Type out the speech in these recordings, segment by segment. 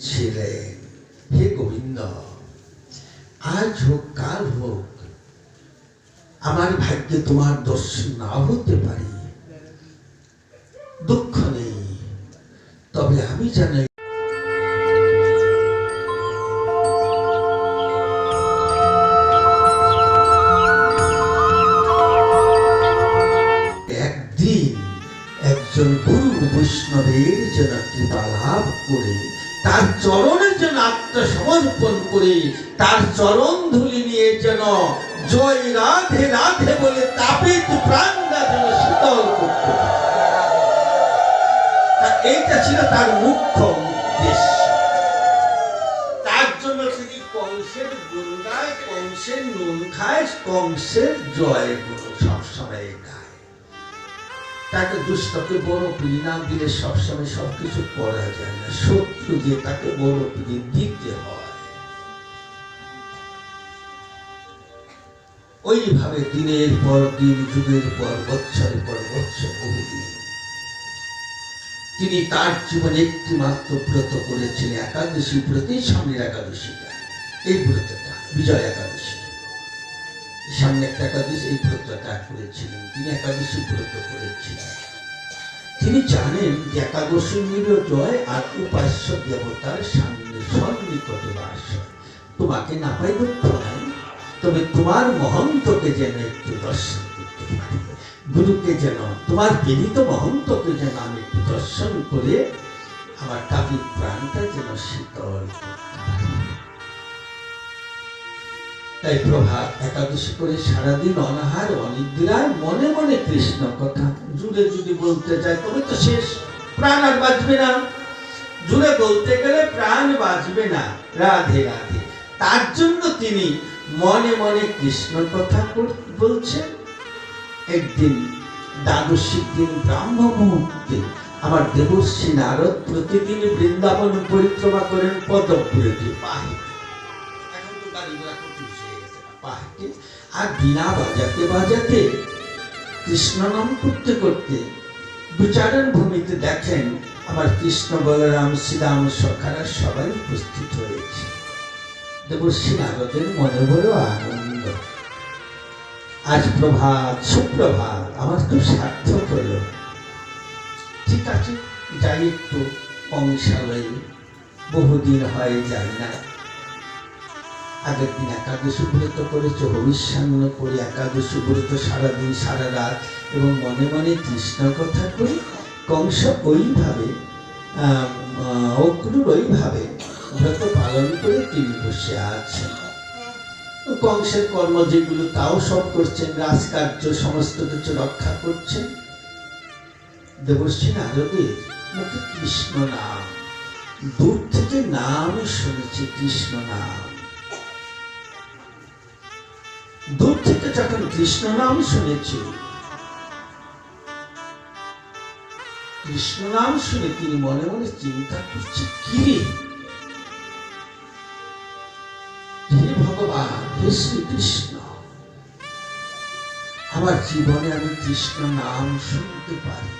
ছিলেন হে গোবিন্দ, আজ হোক, কাল হোক, আমার ভাগ্যে তোমার দর্শন না হতে পারি। দুঃখ নেই, তবে আমি জানি চরণে যেন আত্মসমর্পণ করে, তার চরণ ধুলি নিয়ে যেন জয় রাধে রাধে বলে তাপিত প্রাণটা যেন শীতল করতে এইটা ছিল তার মুখ্য উদ্দেশ্য। তার জন্য তিনি কংসের গুণ গায়, কংসের নুন খায়, কংসের জয় গুণ সবসময় গায়। তাকে দুষ্টকে বড় পিড়ি না দিলে সবসময় সবকিছু করা যায় না। শত্রু দিয়ে তাকে বড় পিড়ি দিতে হয়। ওইভাবে দিনের পর দিন, যুগের পর বৎসরের পর বৎসর বহুদিন তিনি তার জীবনে একটি মাত্র ব্রত করেছিলেন, একাদশী ব্রতেই সামনের একাদশীটা, এই ব্রতটা, বিজয় একাদশী। সামনে একটা একাদশী এই ব্রতটা করেছিলেন। তিনি একাদশী ব্রত করেছিলেন। তিনি জানেন যে একাদশী মিল জয় আর উপাস্য দেবতার সামনে সন্নিকটে বাস। তোমাকে না পাই দুঃখ নাই, তবে তোমার মহন্তকে যেন একটু দর্শন করতে পারি গুরুকে যেন, তোমার বিনীত মহন্তকে যেন আমি একটু দর্শন করে আমার কাপি প্রাণটা যেন শীতল তাই প্রভাত একাদশী করে সারাদিন অনাহার অনিদ্রায় মনে মনে কৃষ্ণ কথা। জুড়ে যদি বলতে চায় তবে তো শেষ। প্রাণ আর বাঁচবে না। জুড়ে বলতে গেলে প্রাণ বাঁচবে না। রাধে রাধে। তার জন্য তিনি মনে মনে কৃষ্ণ কথা বলছেন। একদিন দ্বাদশী দিন ব্রাহ্ম মুহূর্তে আমার দেবশ্রী নারদ প্রতিদিন বৃন্দাবন পরিক্রমা করেন পদপুরেতে পাহে আর বিনা বাজাতে বাজাতে কৃষ্ণ নাম করতে করতে বিচারণ ভূমিতে দেখেন আমার কৃষ্ণ বলরাম, শ্রীরাম সখারা সবাই উপস্থিত হয়েছে। মনে বড় আনন্দ। আজ প্রভাত, সুপ্রভাত, আমার খুব সার্থক হলো। ঠিক আছে, যাই একটু বহুদিন হয় যাই না। আগের দিন একাদশী ব্রত করেছে ভবিষ্যান্ন করে একাদশী ব্রত সারাদিন সারা রাত। এবং মনে মনে কৃষ্ণ কথা করি কংস ওইভাবে আহ, ওইভাবে ব্রত পালন করে তিনি বসে আছেন। কংসের কর্ম যেগুলো তাও সব করছেন রাজকার্য সমস্ত কিছু রক্ষা করছেন। দেবশ্রী নারদের মুখে কৃষ্ণ নাম? দূর থেকে নাম শুনেছি কৃষ্ণ নাম। দূর থেকে যখন কৃষ্ণ নাম শুনেছি, কৃষ্ণ নাম শুনে তিনি মনে মনে চিন্তা করছে, কি হে ভগবান, হে শ্রীকৃষ্ণ, আমার জীবনে আমি কৃষ্ণ নাম শুনতে পারি।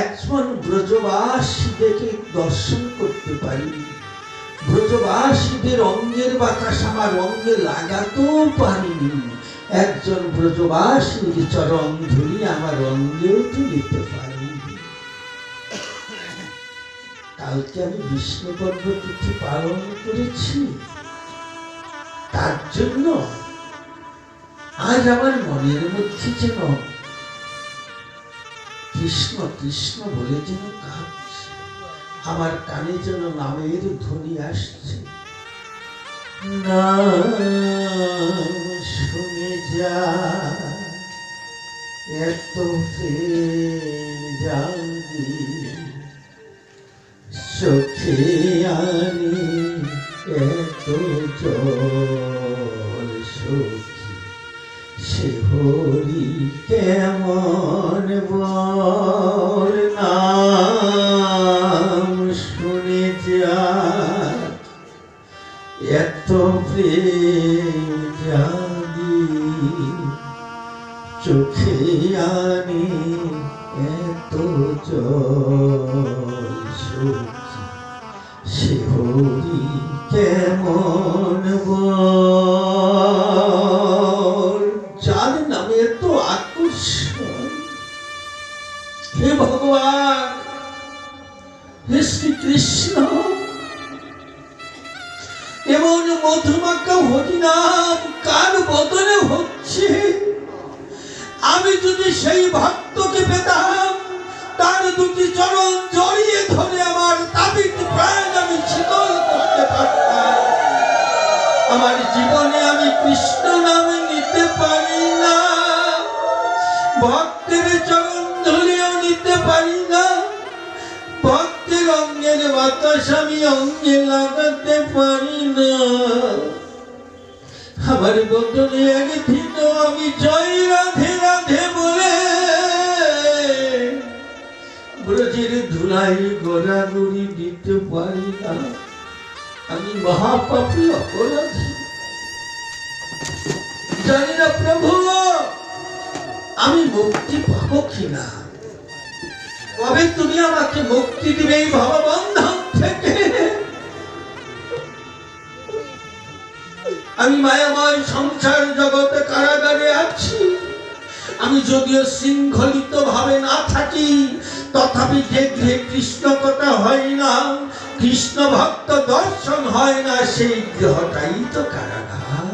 একজন ব্রজবাসীদেরকে দর্শন করতে পারি ব্রজবাসীদের অঙ্গের বাতাস আমার অঙ্গে লাগাতেও পারিনি একজন ব্রজবাসীর চরণ ধুলি আমার অঙ্গেও তুলিতে পারিনি কালকে আমি বিষ্ণু পর্ব তিথি পালন করেছি। তার জন্য আজ আমার মনের মধ্যে যেন কৃষ্ণ কৃষ্ণ বলে যেন কাঁদছে। আমার কানে যেন নামের ধ্বনি আসছে। নাম শুনে যা, এত প্রেম জানি চোখে আনি এত জল সখী, সে হরি কেমন? চোখে আনি এত আছে হরি কেমন? পারি না আমার বদলে একদিন আমি জয় রাধে রাধে বলে ব্রজের ধুলাই গড়াগড়ি দিতে পারি না আমি মহাপাপী অপরাধী। জানি না প্রভু, আমি মুক্তি পাবো কিনা। কবে তুমি আমাকে মুক্তি দিবে এই ভববন্ধন থেকে? আমি মায়াময় সংসার জগতে কারাগারে আছি। আমি যদিও শৃঙ্খলিত ভাবে না থাকি, তথাপি যে গৃহে কৃষ্ণ কথা হয় না, কৃষ্ণ ভক্ত দর্শন হয় না, সেই গৃহটাই তো কারাগার।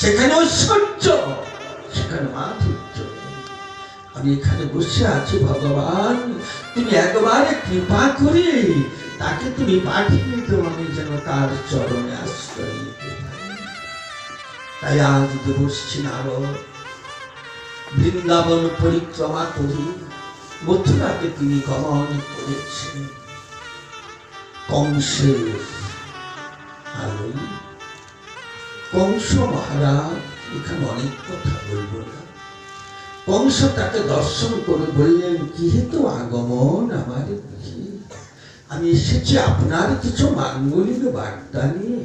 সেখানে ঐশ্বর্য, সেখানে মাধুর্য। আমি এখানে বসে আছি, ভগবান, তুমি একবারে কৃপা করে তাকে তুমি পাঠিয়ে দাও, আমি যেন তার চরণে আশ্রয় নিতে তাই আজ তো বসছি নারদ, বৃন্দাবন পরিক্রমা করি মথুরাকে তিনি গমন করেছেন। কংসের আলোই কংস মহারাজ, এখানে অনেক কথা বলব না। কংস তাকে দর্শন করে বললেন, কি হেতু আগমন আমার গৃহে? আমি এসেছি আপনার কিছু মাঙ্গলিক বার্তা নিয়ে।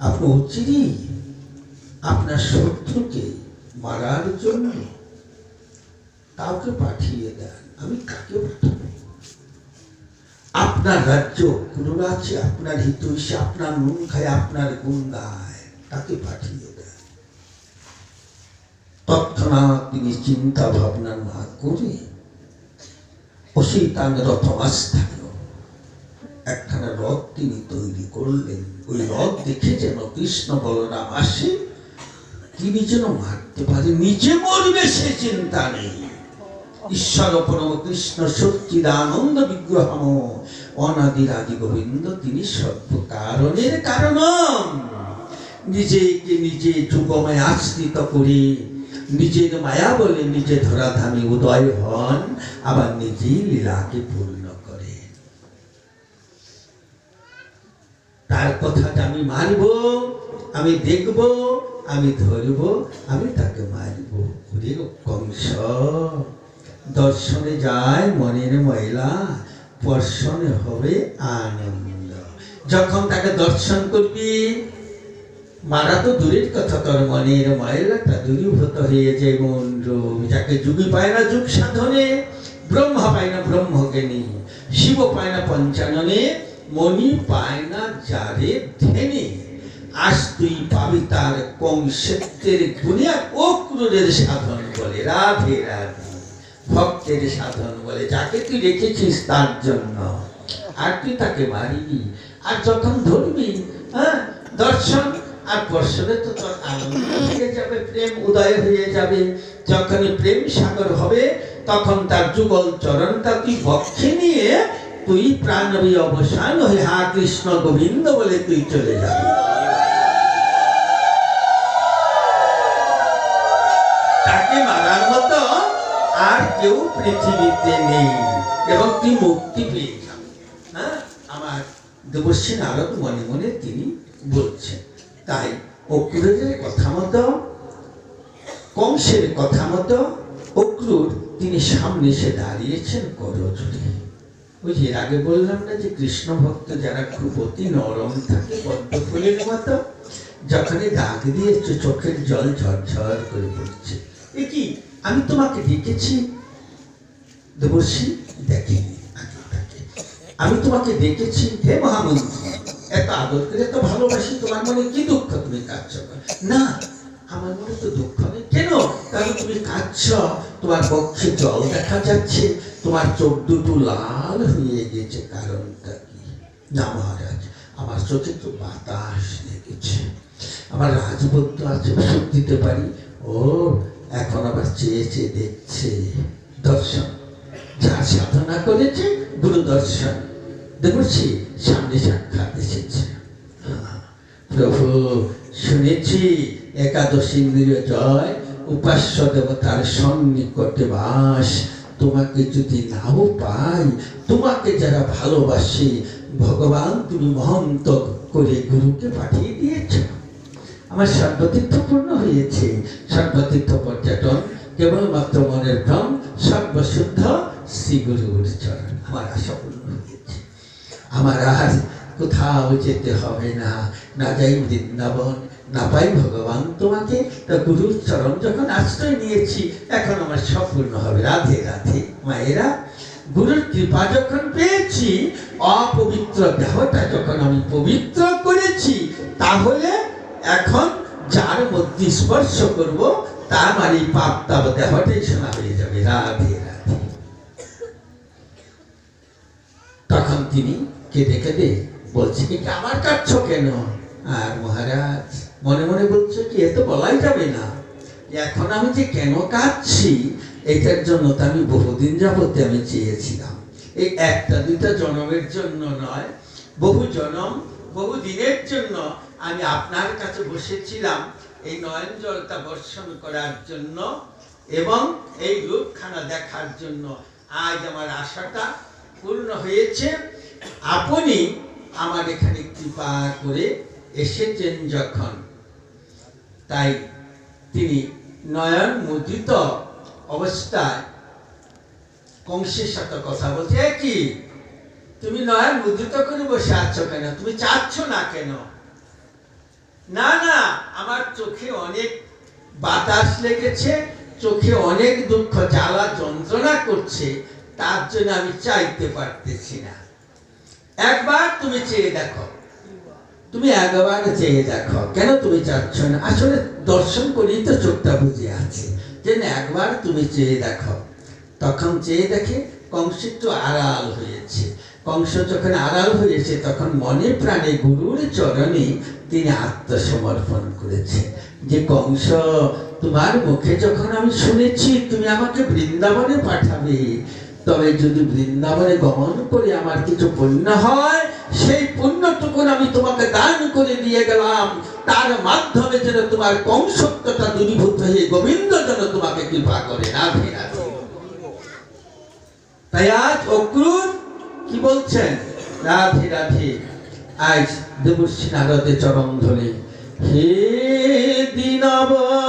আপনি অচিরি আপনার শত্রুকে মারার জন্য কাউকে পাঠিয়ে দেন, আমি কাকে পাঠাবো? আপনার রাজ্য কোনো আছে? আপনার হিতৈষী, আপনার নুন খায়, আপনার গুণ গায়, তাকে পাঠিয়ে দেন। তৎক্ষণাৎ তিনি চিন্তা ভাবনা না করে অসিতাং রথমাস্থানীয় একখানা রথ তিনি তৈরি করলেন। ওই রথ দেখে যেন কৃষ্ণ বলরাম আসে, তিনি যেন মারতে পারে, নিজে মরবে সে চিন্তা নেই। ঈশ্বর পরম কৃষ্ণ সচ্চিদানন্দ বিগ্রহম। অনাদিরাদি গোবিন্দ, তিনি সর্ব কারণের কারণ নিজেকে নিজে যুগময় আশ্রিত করে নিজের মায়া বলে, নিজে ধরাধামে উদয় হন, আবার নিজেই লীলাকে পূর্ণ করে। তার কথাটা আমি মানব, আমি দেখব, আমি ধরব, আমি তাকে মারব। ওরে কংস, দর্শনে যায় মনের ময়লা পর্ষণে হবে আনন্দ। যখন তাকে দর্শন করবি মারা তো দূরের কথা, তোর মনের ময়লাটা দূরীভূত হয়ে যায়, মন রূপ। যাকে যুগি পায় না যুগ সাধনে, ব্রহ্মা পায় না ব্রহ্মজ্ঞানী। শিব পায় না পঞ্চাননে, মণি পায় না যারে ধেনে আজ তুই পাবি তার কংসেত্রের গুণিয়া ও ক্রুরের সাধন বলে, রাধে রাধে। ভক্তের সাধন বলে, যাকে তুই রেখেছিস তার জন্য। আর তুই তাকে মারিবি, আর যখন ধরবি হ্যাঁ দর্শন আর বর্ষণে তো তোর আনন্দ হয়ে যাবে, প্রেম উদয় হয়ে যাবে। যখনই প্রেম সাগর হবে, তখন তার যুগল চরণটা তুই বক্ষে নিয়ে তুই প্রাণবী অবসান হয়ে হা কৃষ্ণ গোবিন্দ বলে তুই চলে যাবি। তাকে মারার মতো আর কেউ পৃথিবীতে নেই এবং তুই মুক্তি পেয়ে যাবে। হ্যাঁ? আমার দেবশ্রী নারদ মনে মনে তিনি বলছেন তাই অক্রুরের কথা মতো, কংসের কথা মতো অক্রুর তিনি সামনে এসে দাঁড়িয়েছেন করজুড়ে। ওই যে আগে বললাম না যে কৃষ্ণ ভক্ত যারা খুব অতি নরম থাকে পদ্ম ফুলের মতো, যখনই ডাক দিয়েছে চোখের জল ঝরঝর করে পড়ছে। এ কি? আমি তোমাকে ডেকেছি? দেবশ্রী দেখেনি আমি তোমাকে দেখেছি হে মহামন্ত্রী! এত আদর করে এত ভালোবাসি, তোমার মনে কি দুঃখ? তুমি কাঁদছ না, আমার মনে তো দুঃখ নেই। কেন? কারণ তুমি কাঁদছ, তোমার পক্ষে জল দেখা যাচ্ছে, তোমার চোখ দুটো লাল হয়ে গেছে। কারণটা কি? না মহারাজ, আমার চোখে তো বাতাস লেগেছে। আমার রাজবদ্ধ আছে, ওষুধ দিতে পারি? ও, এখন আবার চেয়ে চেয়ে দেখছে। দর্শন, যা সাধনা করেছে, গুরু দর্শন। দেখছি সামনে সাক্ষাৎ এসেছে। প্রভু, শুনেছি একাদশী জয় উপাস্য দেবতার সন্নিকটে বাস। তোমাকে যদি নাও পাই, তোমাকে যারা ভালোবাসে, ভগবান তুমি মহন্ত করে গুরুকে পাঠিয়ে দিয়েছ। আমার সর্বতীর্থ পূর্ণ হয়েছে। সর্বতীর্থ পর্যটন কেবলমাত্র মনের ভ্রম সর্বশুদ্ধ শ্রী গুরুর চরণ। আমার আশা পূর্ণ। আমার আর কোথাও যেতে হবে না। না যাই বৃন্দাবন, না পাই ভগবান তোমাকে। তা গুরুর চরণ যখন আশ্রয় নিয়েছি, এখন আমার সম্পূর্ণ হবে। রাধে রাধে, মায়েরা। গুরুর কৃপা যখন পেয়েছি, অপবিত্র দেহটা যখন আমি পবিত্র করেছি, তাহলে এখন যার মধ্যে স্পর্শ করব, তার মানে পাপ তাপ দেহটাই শোনা হয়ে যাবে। রাধে রাধে। তখন তিনি কেঁদে কেঁদে বলছে কি আমার কাটছ কেন? আর মহারাজ মনে মনে বলছে কি, এ তো বলাই যাবে না। এখন আমি যে কেন কাঁদছি, এটার জন্য তো আমি বহুদিন যাবতে আমি চেয়েছিলাম। এই একটা দুইটা জনমের জন্য নয়, বহু জনম, বহু দিনের জন্য আমি আপনার কাছে বসেছিলাম এই নয়ন জলটা বর্ষণ করার জন্য এবং এই রূপখানা দেখার জন্য। আজ আমার আশাটা পূর্ণ হয়েছে। আপনি আমার এখানে কৃপা করে এসেছেন যখন। তাই তিনি নয়ন মুদিত অবস্থায় কংসের সাথে কথা বলছে কি? তুমি নয়ন মুদ্রিত করে বসে আছো কেন? তুমি চাচ্ছ না কেন? না না, আমার চোখে অনেক বাতাস লেগেছে, চোখে অনেক দুঃখ, জ্বালা, যন্ত্রণা করছে, তার জন্য আমি চাইতে পারতেছি না। একবার তুমি চেয়ে দেখো। তুমি একবার চেয়ে দেখো। কেন তুমি চাচ্ছ না? আসলে দর্শন করেই তো চোখটা বুঝে আছে। যে একবার তুমি চেয়ে দেখো। তখন চেয়ে দেখে কংস একটু আড়াল হয়েছে। কংস যখন আড়াল হয়েছে, তখন মনে প্রাণে গুরুর চরণে তিনি আত্মসমর্পণ করেছে। যে কংস, তোমার মুখে যখন আমি শুনেছি, তুমি আমাকে বৃন্দাবনে পাঠাবে। তবে যদি বৃন্দাবনে গমন করে আমার কিছু পুণ্য হয়, সেই পুণ্যটুকুন আমি তোমাকে দান করে দিয়ে গেলাম। তার মাধ্যমে যেন তোমার কংসত্বটা দূরীভূত হয়ে গোবিন্দ যেন তোমাকে কৃপা করে। রাধে তাই আজ অক্রুর কি বলছেন? রাধে রাধে। আজ দেবশ্রী নারদে চরম ধরে, হে দীনবন্ধু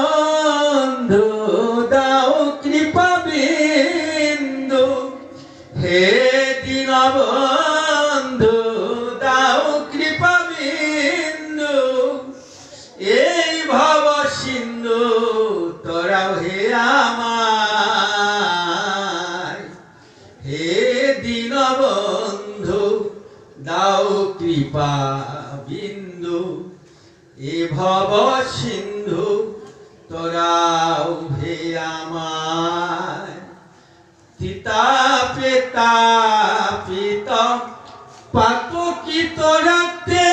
তোরাতে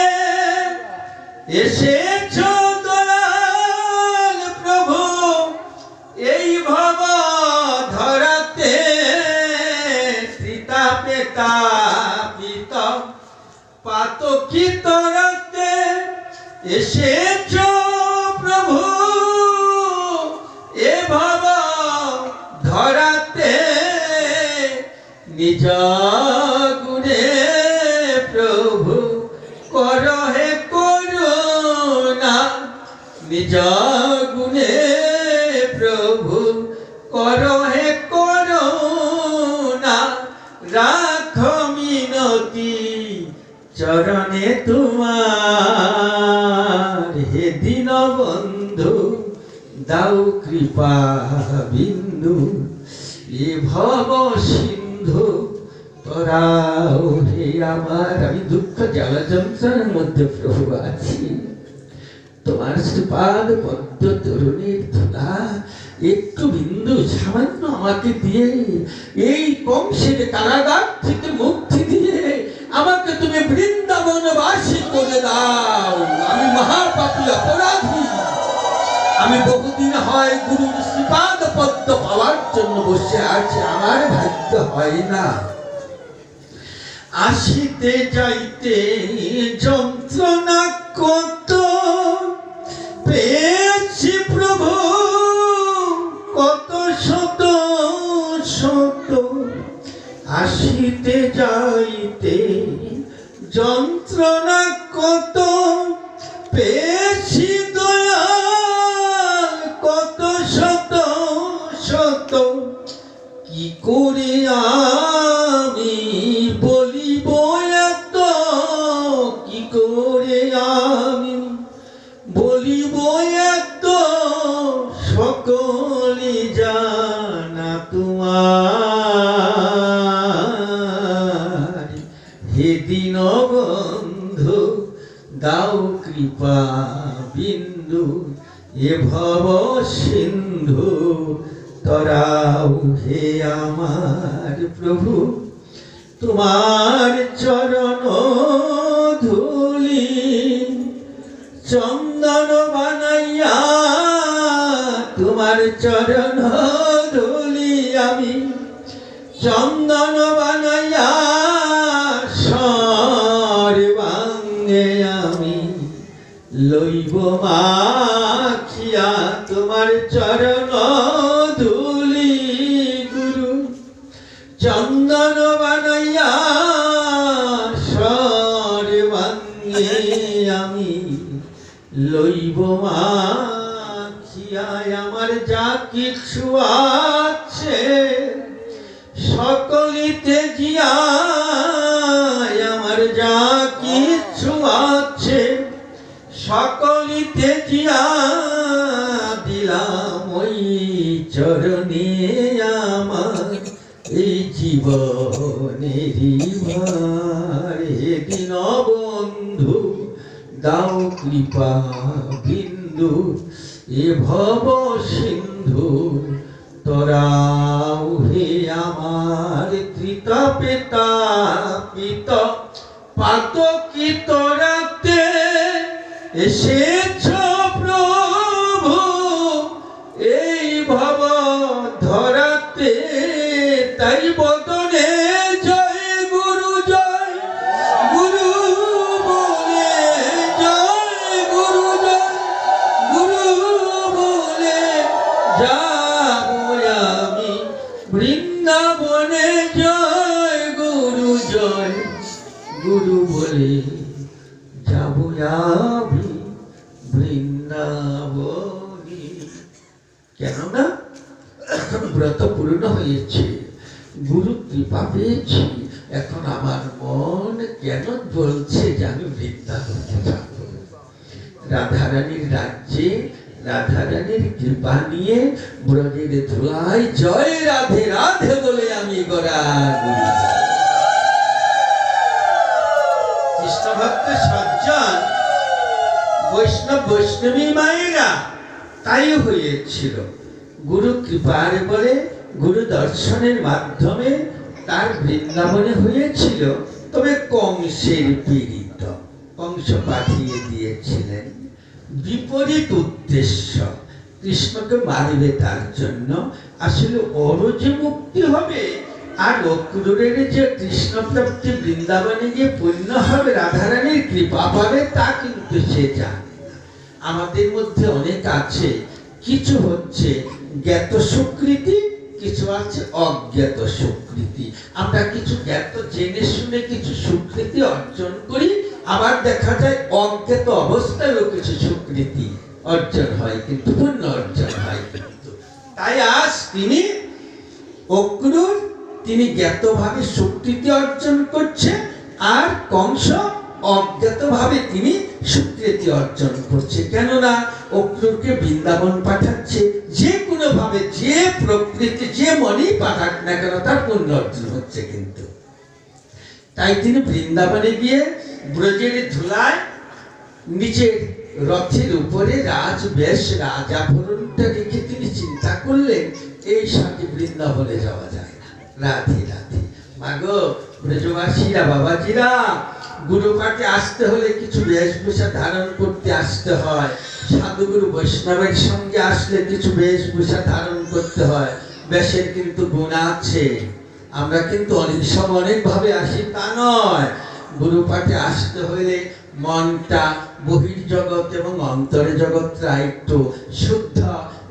এসেছ দয়াল প্রভু, এই ভব ধরাতে সীতা পেতা পিত পাতকি তোরাতে এসেছ প্রভু, এ ভব ধরাতে নিজ গুণে প্রভু করহে করুণা, রাখ মিনতি, চরণে তোমার। হে দিন বন্ধু, দাও কৃপা বিন্দু, এ ভব সিন্ধু, তোরাও হে আমার। আমি দুঃখ জ্বালা যন্ত্রণার মধ্যে প্রভু আছি। তোমার শ্রীপাদ পদ্ম তরুণীর ধুলা। একটু বিন্দু সামান্য আমাকে দিয়ে, এই কংসের কারাগার থেকে মুক্তি দিয়ে আমাকে তুমি বৃন্দাবনবাসী করে দাও। আমি মহাপাপী অপরাধী। আমি বহুদিন হয় গুরুর শ্রীপাদ পদ্ম পাওয়ার জন্য বসে আছি, আমার ভাগ্য হয় না। আসিতে যাইতে যন্ত্রণা কত? পেয়েছি শত শত। আসিতে যাইতে ধুলি চন্দন বানাইয়া তোমার চরণ ধুলি আমি। চন্দন সকলিতে জিয়া দিলাম ওই চরণে আমার। এই জীবনেরই ভার দিন বন্ধু, দাও কৃপা বিন্দু, এ ভব সিন্ধু। তোরাও হে আমার তৃতা পেতা পিত কি তোরাতে এসেছ গুরু বলে যাব আমি বৃন্দাবনে। কেননা ব্রত পূর্ণ হয়েছে, গুরু কৃপা পেয়েছি। এখন আমার মন কেন বলছে যে আমি বৃন্দাবনে যাব? রাধারানীর রাজ্যে, রাধারানীর কৃপা নিয়ে ব্রজের ধুলাই জয় রাধে রাধে বলে আমি গড়া বৈষ্ণব, বৈষ্ণবী মায়েরা তাই হয়েছিল। গুরু কৃপার বলে, গুরু দর্শনের মাধ্যমে তার বৃন্দাবনে হয়েছিল। তবে কংসের পীড়িত, কংস পাঠিয়ে দিয়েছিলেন। বিপরীত উদ্দেশ্য, কৃষ্ণকে মারবে তার জন্য। আসলে ওর যে মুক্তি হবে। আর অক্রুরের যে কৃষ্ণ প্রাপ্তি বৃন্দাবনে গিয়ে পূর্ণ হবে, রাধারানীর কৃপা পাবে তা কিন্তু সে জানে। আমাদের মধ্যে অনেক আছে। কিছু হচ্ছে জ্ঞাত স্বীকৃতি কিছু আছে অজ্ঞাত স্বীকৃতি আমরা কিছু জ্ঞাত জেনে শুনে কিছু স্বীকৃতি অর্জন করি, আবার দেখা যায় অজ্ঞাত অবস্থায়ও কিছু স্বীকৃতি অর্জন হয়, কিন্তু পুণ্য অর্জন হয় কিন্তু। তাই আজ তিনি অক্রুর, তিনি জ্ঞাতভাবে স্বীকৃতি অর্জন করছে, আর কংস অজ্ঞাতভাবে তিনি স্বীকৃতি অর্জন করছে। কেননা অক্রুরকে বৃন্দাবন পাঠাচ্ছে, যে কোনো ভাবে যে প্রকৃতি, যে মনেই পাঠাক না কেন, তার পুণ্য অর্জন হচ্ছে কিন্তু। তাই তিনি বৃন্দাবনে গিয়ে ব্রজের ধুলায় নিচের রথের উপরে রাজ বেশ রাজাভরণটা রেখে তিনি চিন্তা করলেন, এই সাথে বৃন্দাবনে যাওয়া যায় না। রাধে রাধে। মাগো, ব্রজবাসীরা, বাবাজিরা গুরুপাঠে আসতে হলে কিছু বেশভূষা ধারণ করতে আসতে হয়। সাধুগুরু বৈষ্ণবের সঙ্গে আসলে কিছু বেশভূষা ধারণ করতে হয়। বেশের কিন্তু গুণ আছে। আমরা কিন্তু অনেক সময় অনেকভাবে আসি, তা নয়। গুরু পাঠে আসতে হলে মনটা বহির জগৎ এবং অন্তর জগৎটা একটু শুদ্ধ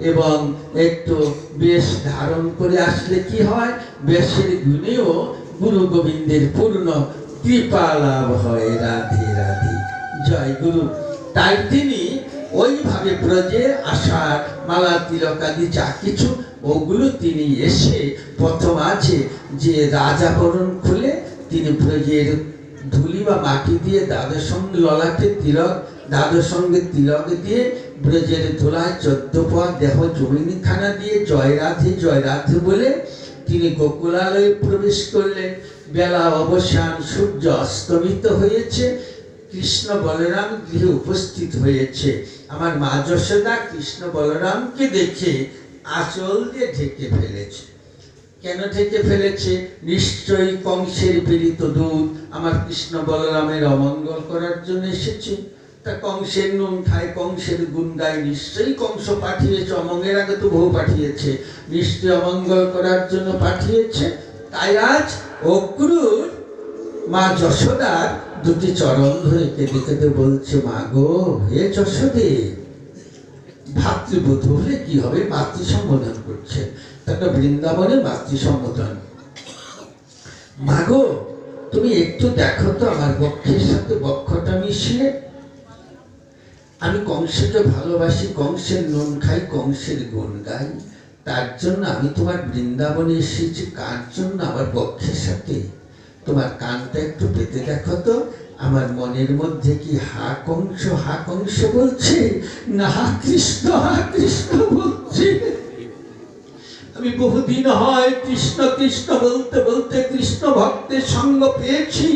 এবং একটু বেশ ধারণ করে আসলে কি হয়? বেশের গুণেও গুরু গোবিন্দের পূর্ণ কৃপা লাভ হয়, রাধে রাধে। জয় গুরু। তাই তিনি ওইভাবে ব্রজে আসার মালা, তিলক আদি যা কিছু, ওগুলো তিনি এসে প্রথম আছে যে রাজাবরণ খুলে তিনি ব্রজের ধুলি বা মাটি দিয়ে দাদের সঙ্গে ললাটে তিলক দাদের সঙ্গে তিলক দিয়ে ব্রজের ধুলায় চোদ্দ পর দেহ জমিনখানা দিয়ে জয় রাধে জয় রাধে বলে তিনি গোকুলালয়ে প্রবেশ করলেন। বেলা অবসান, সূর্য অস্তমিত হয়েছে, কৃষ্ণ বলরাম গৃহে উপস্থিত হয়েছে। আমার মা যশোদা কৃষ্ণ বলরামকে দেখে আঁচল দিয়ে ঢেকে ফেলেছে। কেন ঢেকে ফেলেছে? নিশ্চয়ই কংসের পীড়িত দুধ আমার কৃষ্ণ বলরামের অমঙ্গল করার জন্য এসেছে। তা কংসের নুন খায়, কংসের গুণ গায়, নিশ্চয়ই কংস পাঠিয়েছে, অমঙ্গের আগে তো বহু পাঠিয়েছে। নিশ্চয়ই অমঙ্গল করার জন্য পাঠিয়েছে। তাই আজ অক্রুর মা যশোদার দুটি চরণ ধরে কেঁদে কেঁদে বলছে, মা গো, হে যশোদে, ভাতৃবধূ হলে কি হবে? মাতৃ সম্বোধন করছে। তাকে বৃন্দাবনে মাতৃ সম্বোধন। মাগো তুমি একটু দেখো তো আমার বক্ষের সাথে বক্ষটা মিশিয়ে আমি কংসকে ভালোবাসি, কংসের নুন খাই, কংসের গুণ গাই। তার জন্য আমি তোমার বৃন্দাবনে এসেছি, কার জন্য? আমার বক্ষের সাথে। তোমার কানটা একটু পেতে দেখো তো। আমার মনের মধ্যে কি হা কংস হা কংস বলছে? না, হা কৃষ্ণ হা কৃষ্ণ বলছে। আমি বহুদিন হয় কৃষ্ণ কৃষ্ণ বলতে বলতে কৃষ্ণ ভক্তের সঙ্গ পেয়েছি।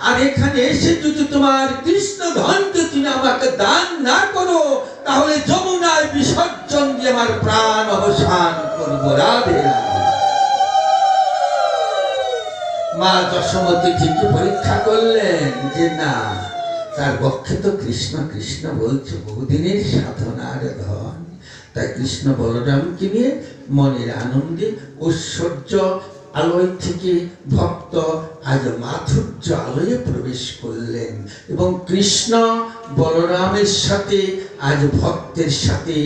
আর এখানে এসে যদি তোমার কৃষ্ণ ধনকে তুমি আমাকে দান না করো, তাহলে যমুনায় বিসর্জন দিয়ে আমার প্রাণ অবসান করব রাধে মা দশমতী ঠিকই পরীক্ষা করলেন যে না, তার পক্ষে তো কৃষ্ণ কৃষ্ণ বলছে, বহুদিনের সাধনার ধন। তাই কৃষ্ণ বলরামকে নিয়ে মনের আনন্দে ঐশ্বর্য আলোয় থেকে ভক্ত আজ মাধুর্য আলোয়ে প্রবেশ করলেন এবং কৃষ্ণ বলরামের সাথে, আজ ভক্তের সাথে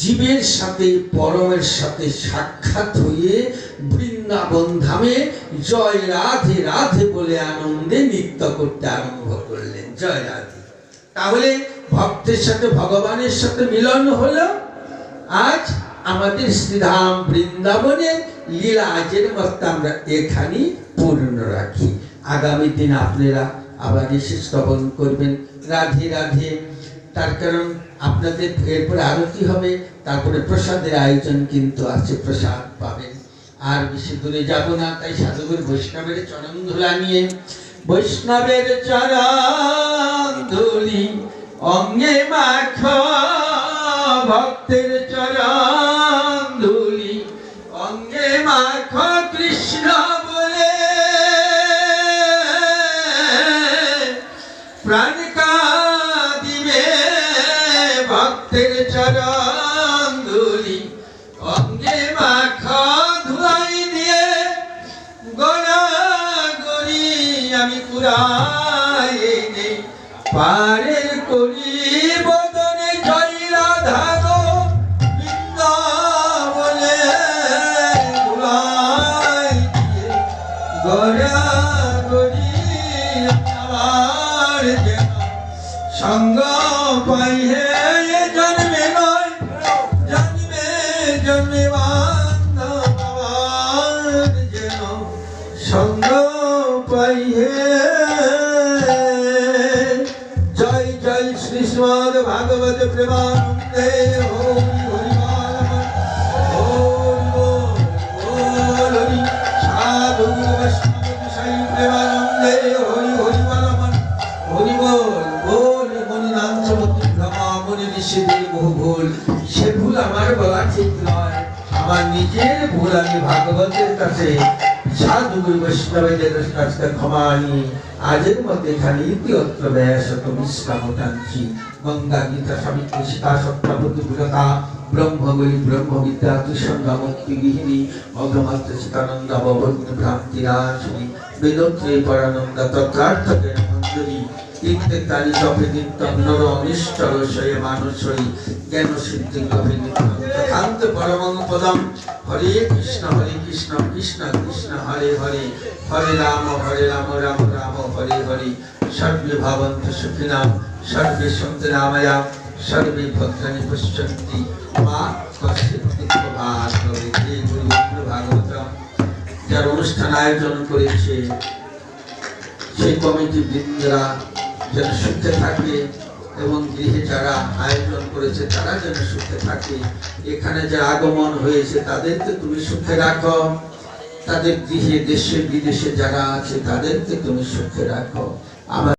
জীবের সাথে, পরমের সাথে সাক্ষাৎ হয়ে বৃন্দাবন ধামে জয় রাধে রাধে বলে আনন্দে নৃত্য করতে আরম্ভ করলেন। জয় রাধে। তাহলে ভক্তের সাথে, ভগবানের সাথে মিলন হলো। আজ আমাদের শ্রীধাম বৃন্দাবনের লীলা আজের মতো আমরা এখানেই পূর্ণ রাখি। আগামী দিন আপনারা আবার এসে শ্রবণ করবেন। রাধে রাধে। তার কারণ আপনাদের এরপরে আরতি হবে? তারপরে প্রসাদের আয়োজন কিন্তু আছে, প্রসাদ পাবেন। আর বেশি দূরে যাব না, তাই সাধুগুর বৈষ্ণবের চরণ ধুলা নিয়ে। বৈষ্ণবের চরণ ধুলি অঙ্গে মাখ ভক্তের চরণ। श्रीश्वर भागवत प्रेमानंदे ओम সে ভুল আমার বলা ঠিক নয়। আমার নিজের ভুল আমি ভাগবতের কাছে সাধু বৈষ্ণবের কাছে ক্ষমা নিয়ে আজের মধ্যে খালি গঙ্গা, গীতা, সাবিত্র, সীতা সত্যবতী বিরতা ব্রহ্মবলী, ব্রহ্মবিদ্যা তুষঙ্গা মুক্তি গৃহিণী অঘমাত্র চিতানন্দ ভবগ্ন ভ্রান্তি রাশিনী বেদত্রী পরানন্দ তত্রার্থ জ্ঞান মঞ্জুরি। কৃষ্ণ, হরে কৃষ্ণ কৃষ্ণ কৃষ্ণ, হরে হরে। হরে রাম হরে রাম রাম রাম, হরে হরে। সর্বে ভবন্ত সুখিনাম, সর্বে সন্তু রাময়া সর্বে ভদ্রাণি পশ্যন্তি। মা কশ্চিৎ যার অনুষ্ঠান আয়োজন করেছে সেই কমিটি বৃন্দরা যেন সুখে থাকে এবং গৃহে যারা আয়োজন করেছে, তারা যেন সুখে থাকে। এখানে যে আগমন হয়েছে, তাদেরকে তুমি সুখে রাখো। তাদের গৃহে দেশে, বিদেশে যারা আছে, তাদেরকে তুমি সুখে রাখো। আমার